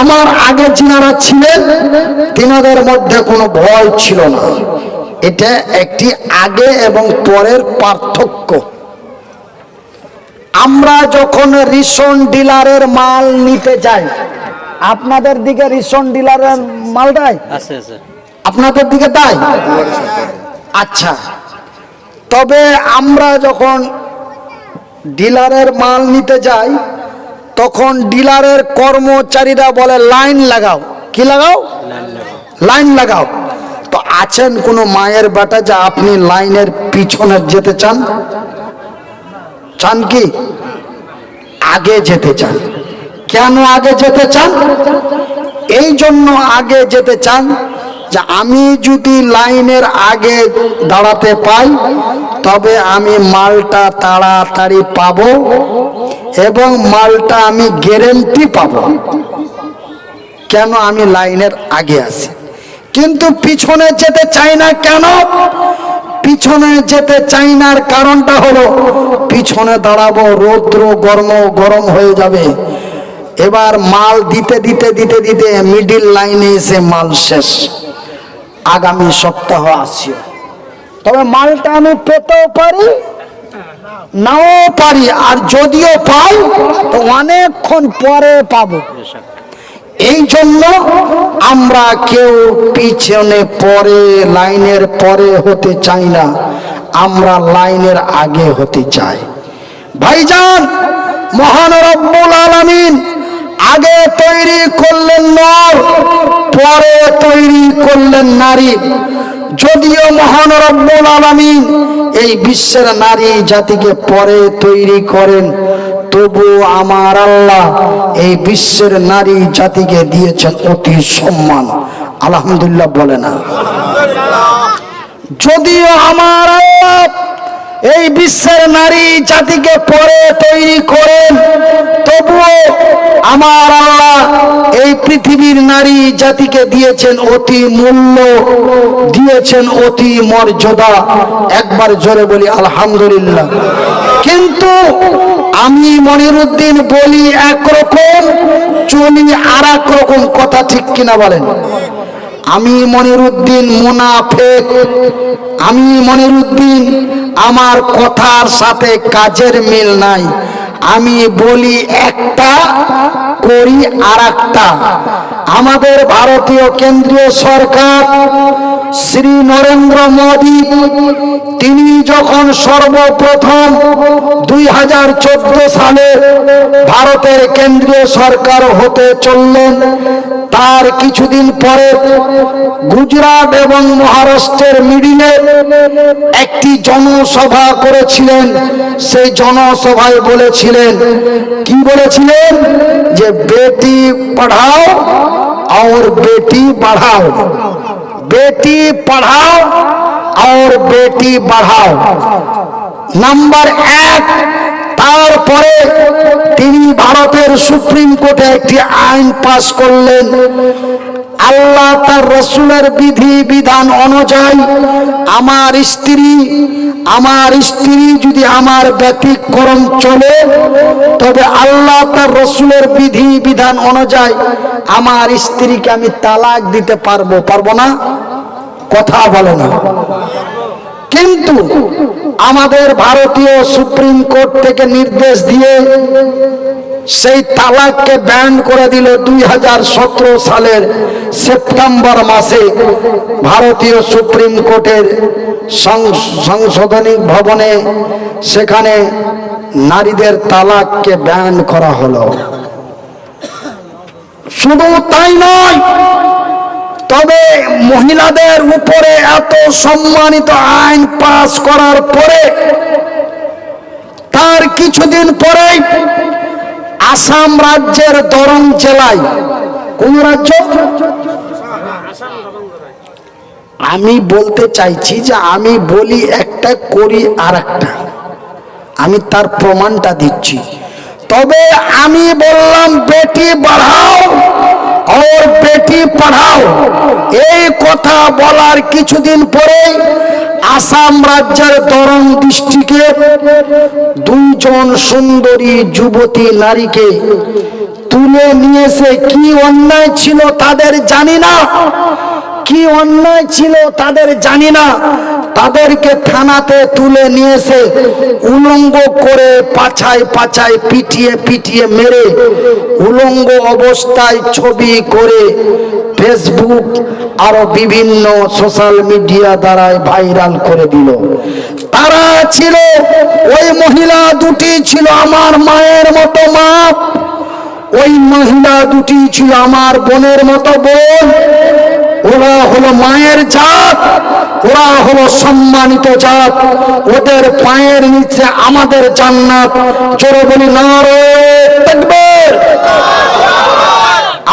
আমার আগে যিনারা ছিলেন তিনাদের মধ্যে কোনো ভয় ছিল না। এটা একটি আগে এবং পরের পার্থক্য। আমরা যখন রিসন ডিলারের মাল নিতে যাই আপনাদের দিকে রিসন ডিলারের মাল দেয়? আপনাদের দিকে দেয়? আচ্ছা। তবে আমরা যখন ডিলারের মাল নিতে যাই তখন ডিলারের কর্মচারীরা বলে, লাইন লাগাও। কি লাগাও? লাইন লাগাও। তো আছেন কোনো মায়ের বেটা যা আপনি লাইনের পিছনে যেতে চান? চান কি? আগে যেতে চান। কেন আগে যেতে চান? এই জন্য আগে যেতে চান। যে আমি যদি লাইনের আগে দাঁড়াতে পাই, তবে আমি মালটা তাড়াতাড়ি পাব এবং মালটা আমি গ্যারেন্টি পাবো। কেন আমি লাইনের আগে আছি? কিন্তু পিছনে যেতে চাই না কেন? পিছনে যেতে চাই নার কারণটা হলো, পিছনে দাঁড়াবো, রৌদ্র গরম গরম হয়ে যাবে। এবার মাল দিতে দিতে দিতে দিতে মিডিল লাইনে এসে মাল শেষ। আগামী সপ্তাহ আসিও তবে মালটা আমি পেতেও পারি, নাও পারি, আর যদিও পাই, তো অনেকক্ষণ পরে পাবো। এই জন্য আমরা কেউ পিছনে পরে, লাইনের পরে হতে চাই না। আমরা লাইনের আগে হতে চাই। ভাইজান, মহান রব্বুল আলামিন আগে তৈরি করলেন নর, পরে তৈরি করলেন নারী। যদিও মহান রব্বুল আলামিন এই বিশ্বের নারী জাতিকে পরে তৈরি করেন তবু আমার আল্লাহ এই বিশ্বের নারী জাতিকে দিয়েছেন অতি সম্মান। আলহামদুলিল্লাহ বলে না। যদিও আমার আল্লাহ এই বিশ্বের নারী জাতিকে পরে তৈরি করেন তবুও আমার আল্লাহ এই পৃথিবীর নারী জাতিকে দিয়েছেন অতি মূল্য, দিয়েছেন অতি মর্যাদা। একবার জোরে বলি, আলহামদুলিল্লাহ। কিন্তু আমি মনিরুদ্দিন বলি একরকম চলি আর রকম কথা ঠিক কিনা বলেন? আমি মনিরুদ্দিন মুনাফেক, আমি মনিরুদ্দিন আমার কথার সাথে কাজের মিল নাই। আমি বলি একটা, করি আর আমাদের ভারতীয় কেন্দ্রীয় সরকার শ্রী নরেন্দ্র মোদী, তিনি যখন সর্বপ্রথম দুই হাজার চোদ্দ সালে ভারতের কেন্দ্রীয় সরকার হতে চললেন, তার কিছুদিন পরে গুজরাট এবং মহারাষ্ট্রের মিডিলে একটি জনসভা করেছিলেন। সেই জনসভায় বলেছিলেন, কি বলেছিলেন? যে বেটি পড়াও, আর বেটি বাড়াও। বেটি পড়াও আর বেটি বাড়াও নাম্বার এক তারপরে তিনি ভারতের সুপ্রিম কোর্টে একটি আইন পাশ করলেন। আল্লাহ তার রসুলের বিধি, বিধান অনুযায়ী আমার স্ত্রী আমার স্ত্রী যদি আমার ব্যতিক্রম চলে, তবে আল্লাহ তার রসুলের বিধি, বিধান অনুযায়ী আমার স্ত্রীকে আমি তালাক দিতে পারব পারব না? কথা বলে না। কিন্তু আমাদের ভারতীয় সুপ্রিম কোর্ট থেকে নির্দেশ দিয়ে সেই তালাককে ব্যান করে দিল দুই হাজার সতেরো সালের সেপ্টেম্বর মাসে ভারতীয় সুপ্রিম কোর্টের সংশোধনী ভবনে। সেখানে নারীদের তালাককে ব্যান করা হলো। শুধু তাই নয়, তবে মহিলাদের উপরে এত সম্মানিত আইন পাস করার পরে, তার কিছুদিন পরেই আসাম রাজ্যের দরং জেলায় কোন রাজ্য? আমি বলতে চাইছি যে আমি বলি একটা, করি আর একটা আমি তার প্রমাণটা দিচ্ছি। তবে আমি বললাম, বেটি, বাড়াও। और বেটি পড়াও এই কথা বলার কিছুদিন পরে আসাম রাজ্যের দরং ডিস্ট্রিক্টে দুইজন সুন্দরী যুবতী নারীকে তুলে নিয়েছে। কি অন্যায় ছিল তাদের জানি না। কি অন্যায় ছিল তাদের জানি না। তাদেরকে থানাতে তুলে নিয়েছে, উলঙ্গ করে পাছায় পাছায় পিটিয়ে পিটিয়ে মেরে, উলঙ্গ অবস্থায় ছবি করে ফেসবুক আরও বিভিন্ন সোশ্যাল মিডিয়া দ্বারাই ভাইরাল করে দিল। তারা ছিল, ওই মহিলা দুটি ছিল আমার মায়ের মতো মা, ওই মহিলা দুটি ছিল আমার বোনের মতো বোন। ওরা হলো মায়ের জাত, ওরা হলো সম্মানিত জাত, ওদের পায়ের নিচে আমাদের জান্নাত চোরে বলি না।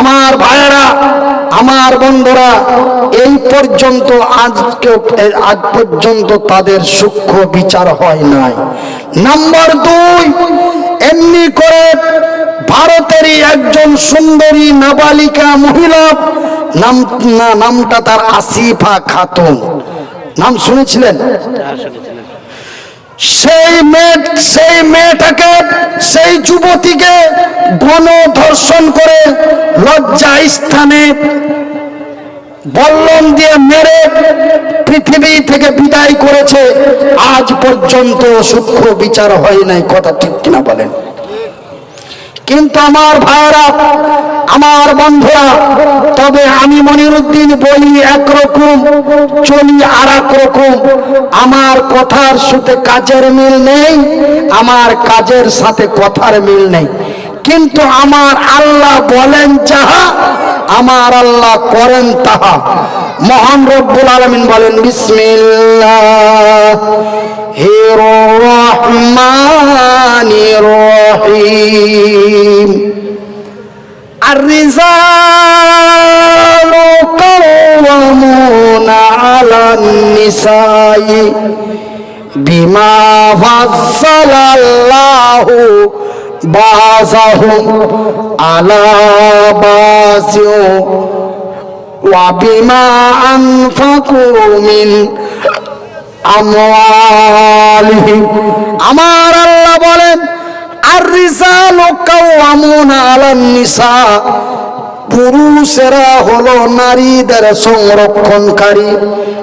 আমার ভাইয়েরা, আমার বন্ধুরা, এই পর্যন্ত আজকে, আজ পর্যন্ত তাদের সূক্ষ্ম বিচার হয় নাই নাম্বার দুই, এমনি করে ভারতেরই একজন সুন্দরী নাবালিকা মহিলা, নাম, না, নামটা তার আসিফা খাতুন। নাম শুনেছিলেন? সেই মেয়ে, সেই মেয়েটাকে, সেই যুবতীকে গণধর্ষণ করে লজ্জা স্থানে বল্লম দিয়ে মেরে পৃথিবী থেকে বিদায় করেছে। আজ পর্যন্ত সূক্ষ্ম বিচার হয় নাই, কথা ঠিক কিনা বলেন? কিন্তু আমার ভাইরা আমার বন্ধুরা, তবে আমি মনিরুদ্দিন বলি একরকম, চলি আর রকম আমার কথার সাথে কাজের মিল নেই, আমার কাজের সাথে কথার মিল নেই। কিন্তু আমার আল্লাহ বলেন যাহা, আমার আল্লাহ করেন তাহা। মহান রব্বুল আলমিন বলেন, বিসমিল্লাহ। হে রহমানির রহিম। قوامون على النساء بما فضل الله بعضهم على بعض وبما أنفقوا من আমওয়ালিহিম আমার আল্লাহ বলেন আর রিসাল কাওয়ামুন আলান নিসা পুরুষেরা হলো নারীদের সংরক্ষণকারী,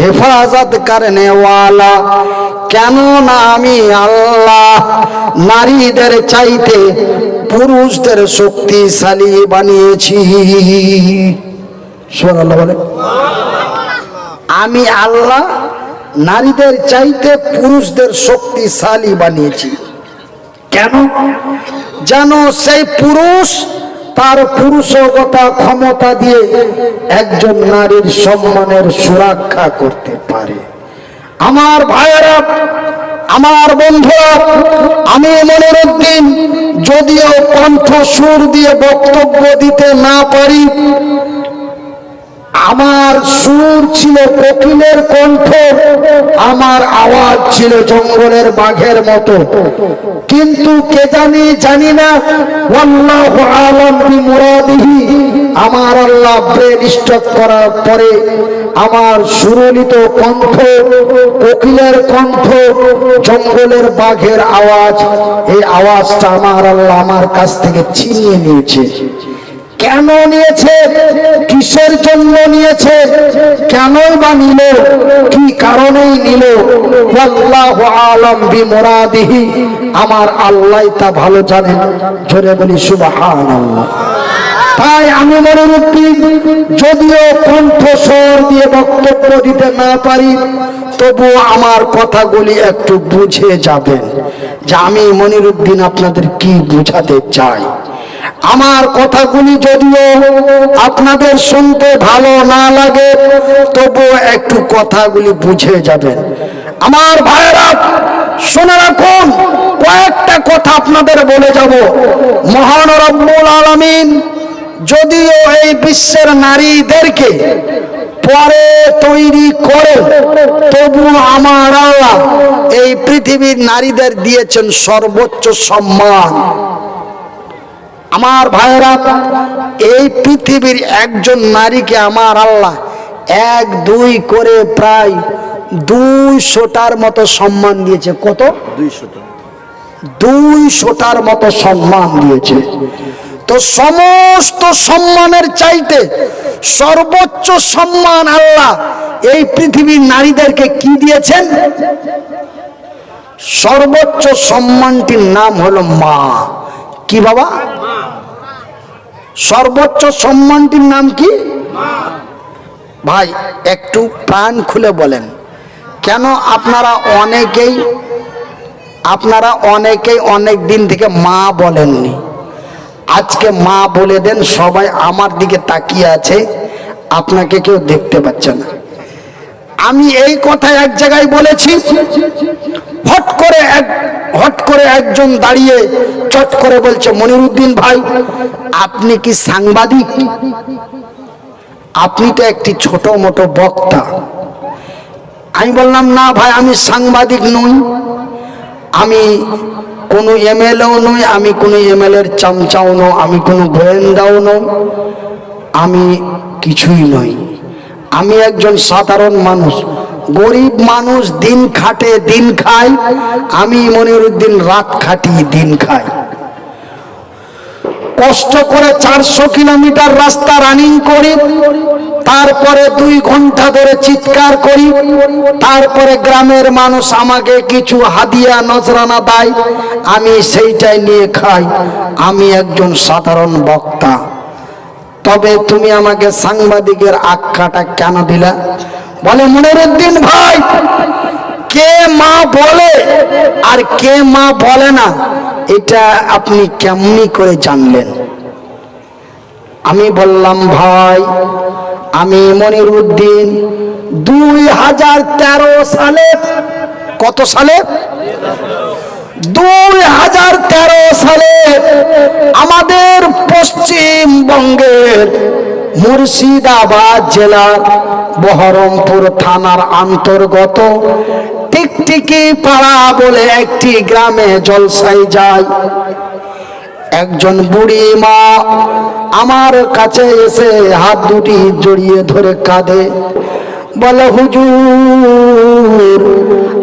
হেফাজত কারণে ওয়ালা কেন না আমি আল্লাহ নারীদের চাইতে পুরুষদের শক্তিশালী বানিয়েছি। বলে আমি আল্লাহ নারীদের চাইতে পুরুষদের শক্তিশালী বানিয়েছি। কেন? যেন সেই পুরুষ তার পুরুষগতা ক্ষমতা দিয়ে একজন নারীর সম্মানের সুরক্ষা করতে পারে। আমার ভাইয়েরা, আমার বন্ধু আমি মনের উদ্দিন, যদিও কণ্ঠ সুর দিয়ে বক্তব্য দিতে না পারি আমার সুর ছিল কোকিলের কণ্ঠ, আমার আওয়াজ ছিল জঙ্গলের বাঘের মতো। কিন্তু কে জানি জানি না। বিমুরাদিহি, আমার আল্লাহ ব্রেন স্টক করার পরে আমার সুরলিত কণ্ঠ, কোকিলের কণ্ঠ, জঙ্গলের বাঘের আওয়াজ, এই আওয়াজটা আমার আল্লাহ আমার কাছ থেকে ছিনিয়ে নিয়েছে। কেন নিয়েছে? কিসের জন্য নিয়েছে? কেনই বা নিল? কি কারণেই নিল? আলম বিমুরাদিহি। আমার আল্লাহ তা ভালো জানেন। জোরে বলি, সুবহানাল্লাহ। তাই আমি মনে রাখি যদিও কণ্ঠস্বর দিয়ে বক্তব্য দিতে না পারি তবুও আমার কথাগুলি একটু বুঝে যাবেন। যে আমি মনিরুদ্দিন আপনাদের কি বুঝাতে চাই? আমার কথাগুলি যদিও আপনাদের শুনতে ভালো না লাগে, তবুও একটু কথাগুলি বুঝে যাবেন। আমার ভাইয়েরা, শুনে রাখুন, কয়েকটা কথা আপনাদের বলে যাব। মহান রব্বুল আলামিন যদিও এই বিশ্বের নারীদেরকে পরে তৈরি করে তবু আমার এই পৃথিবীর নারীদের দিয়েছেন সর্বোচ্চ সম্মান। আমার ভাইয়েরা এই পৃথিবীর একজন নারীকে আমার আল্লাহ এক দুই করে প্রায় দুইশোটার মতো সম্মান দিয়েছে। কত? দুইশোটার মতো সম্মান দিয়েছে। তো সমস্ত সম্মানের চাইতে সর্বোচ্চ সম্মান আল্লাহ এই পৃথিবীর নারীদেরকে কি দিয়েছেন? সর্বোচ্চ সম্মানটির নাম হলো মা। কি বাবা? সর্বোচ্চ সম্মানটির নাম কি? ভাই, একটু প্রাণ খুলে বলেন। কেন আপনারা অনেকেই আপনারা অনেকেই অনেক দিন থেকে মা বলেননি? আজকে মা বলে দেন, সবাই আমার দিকে তাকিয়ে আছে, আপনাকে কেউ দেখতে পাচ্ছে না। আমি এই কথা এক জায়গায় বলেছি, হট করে এক, হট করে একজন দাঁড়িয়ে চট করে বলছে, মনিরুদ্দিন ভাই, আপনি কি সাংবাদিক? আপনি তো একটি ছোট মোটো বক্তা। আমি বললাম, না ভাই, আমি সাংবাদিক নই। আমি কোনো এমএলএও নই, আমি কোনো এমএলএর চামচাও নই, আমি কোনো গোয়েন্দাও নই, আমি কিছুই নই। আমি একজন সাধারণ মানুষ গরিব মানুষ দিন খাটে দিন খায়, আমি মনিরুদ্দিন রাত খাটি দিন খাই। কষ্ট করে চারশো কিলোমিটার রাস্তা রানিং করি, তারপরে দুই ঘণ্টা ধরে চিৎকার করি, তারপরে গ্রামের মানুষ আমাকে কিছু হাদিয়া, নজরানা দেয়, আমি সেইটাই নিয়ে খাই। আমি একজন সাধারণ বক্তা। তবে তুমি আমাকে সাংবাদিকের আখ্যাটা কেন দিলা? বলে, মনিরুদ্দিন ভাই, কে মা বলে আর কে মা বলে না, এটা আপনি কেমনি করে জানলেন? আমি বললাম, ভাই, আমি মনিরুদ্দিন দুই হাজার তেরো সালে, কত সালে? দুই হাজার তেরো সালে আমাদের পশ্চিমবঙ্গের মুর্শিদাবাদ জেলার বহরমপুর থানার অন্তর্গত টিকটিকি পাড়া বলে একটি গ্রামে জলসাই যায় একজন বুড়ি মা আমার কাছে এসে হাত দুটি জড়িয়ে ধরে কাঁদে। বলে, হুজুর,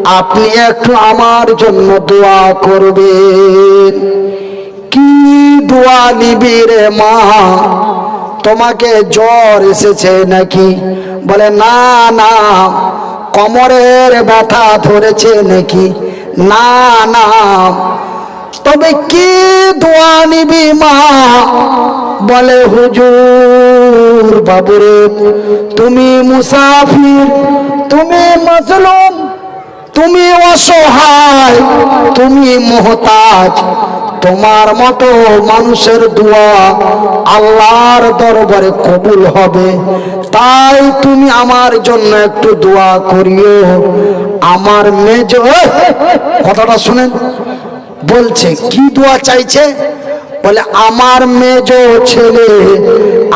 আপনি একটু আমার জন্য দোয়া করবেন। কি দোয়া নিবি রে মা? তোমাকে জ্বর এসেছে নাকি? বলে, না না, কোমরের ব্যথা ধরেছে নাকি? না না। তবে কি দোয়া নিবি মা? বলে, হুজুর বাবুরে, তুমি মুসাফির, তুমি মজলুম, তুমি অসহায়, তুমি মোহতাজ। তোমার মতো মানুষের দোয়া আল্লাহর দরবারে কবুল হবে। তাই তুমি আমার জন্য একটু দোয়া করিও। আমার মেজ কথাটা শুনেন। বলছে, কি দোয়া চাইছে? বলে, আমার মেজ ছেলে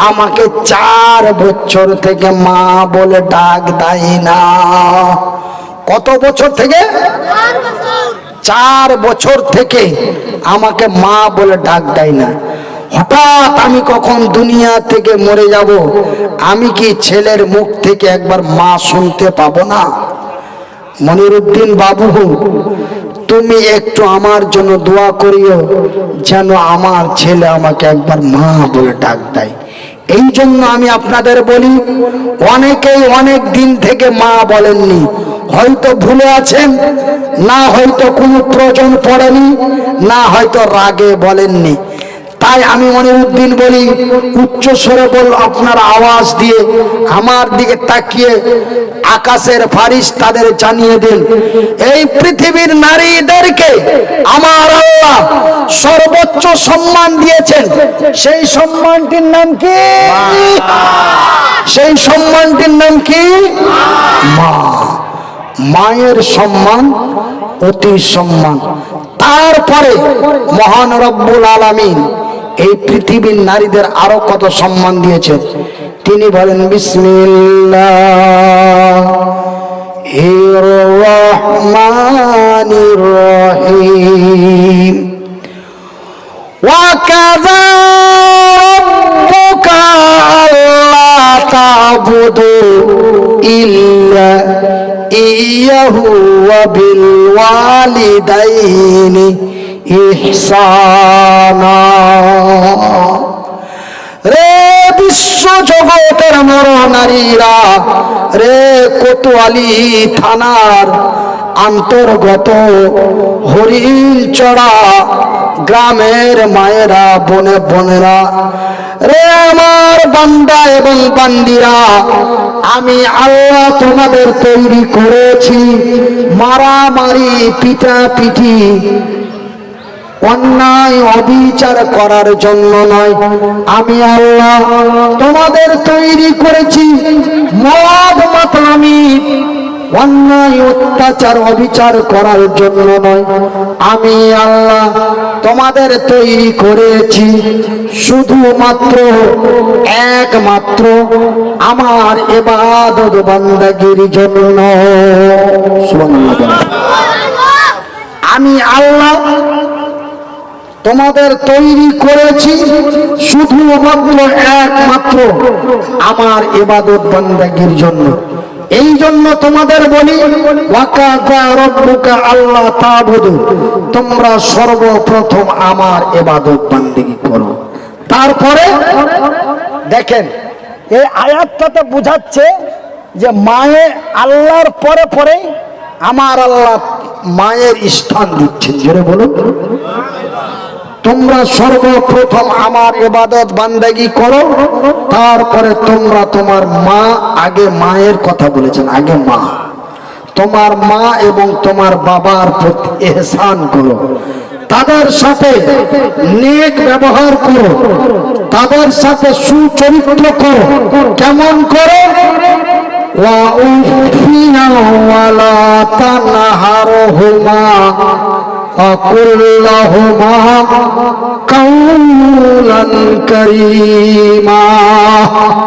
আমাকে চার বছর থেকে মা বলে ডাক দেয় না। কত বছর থেকে? চার বছর থেকে আমাকে মা বলে ডাক দেয় না। হঠাৎ আমি কখন দুনিয়া থেকে মরে যাব, আমি কি ছেলের মুখ থেকে একবার মা শুনতে পাবো না? মনিরুদ্দিন বাবু, তুমি একটু আমার জন্য দোয়া করিও, যেন আমার ছেলে আমাকে একবার মা বলে ডাক দেয়। এই জন্য আমি আপনাদের বলি, অনেকেই অনেক দিন থেকে মা বলেননি হয়তো ভুলে আছেন না হয়তো কোনো প্রয়োজন পড়েনি না হয়তো রাগে বলেননি। তাই আমি মনিরুদ্দিন বলি উচ্চ স্বরে বল আপনার আওয়াজ দিয়ে আমার দিকে তাকিয়ে আকাশের ফারিস তাদের জানিয়ে দিন। এই পৃথিবীর নারীদেরকে আমার আল্লাহ সর্বোচ্চ সম্মান দিয়েছেন। সেই সম্মানটির নাম কি? সেই সম্মানটির নাম কি? মা। মায়ের সম্মান অতি সম্মান তারপরে মহান রব্বুল আলামিন এই পৃথিবীর নারীদের আরো কত সম্মান দিয়েছেন তিনি বলেন বিসমিল্লাহ রহমানির রহিম وكذا ربك ألا تعبدوا إلا إياه وبالوالدين ইহসানা রে বিশ্ব জগতের নর নারীরা রে কোতোয়ালি থানার অন্তর্গত হরিণ চড়া গ্রামের মায়েরা বনে বনেরা রে আমার বান্দা এবং বান্দিরা, আমি আল্লাহ তোমাদের তৈরি করেছি। মারামারি পিটা পিঠি অন্যায়, অবিচার করার জন্য নয়। আমি আল্লাহ তোমাদের তৈরি করেছি। মদ মাতলামি অন্যায়, অত্যাচার, অবিচার করার জন্য নয়। আমি আল্লাহ তোমাদের তৈরি করেছি শুধুমাত্র, একমাত্র আমার এবাদত বান্দাগির জন্য। আমি আল্লাহ তোমাদের তৈরি করেছি শুধুমাত্র, একমাত্র আমার এবাদত বান্দাগির জন্য এই জন্য তোমাদের বলি আল্লাহ তোমরা সর্বপ্রথম আমার এবাদত বান্দিগি করো। তারপরে দেখেন, এই আয়াতটাতে বোঝাচ্ছে যে মায়ে আল্লাহর পরে পরে আমার আল্লাহ মায়ের স্থান দিচ্ছেন। জোরে বলুন। তোমরা সর্বপ্রথম আমার এবাদত বান্দাগি করো, তারপরে তোমরা তোমার মা আগে মায়ের কথা বলেছেন, আগে মা। তোমার মা এবং তোমার বাবার প্রতি এহসান করো। তাদের সাথে নেক ব্যবহার করো। তাদের সাথে সুচরিত্র করো। কেমন করো? ওয়া উফিনা ওয়ালা তানহারহুমা। وقل لهما قولا كريما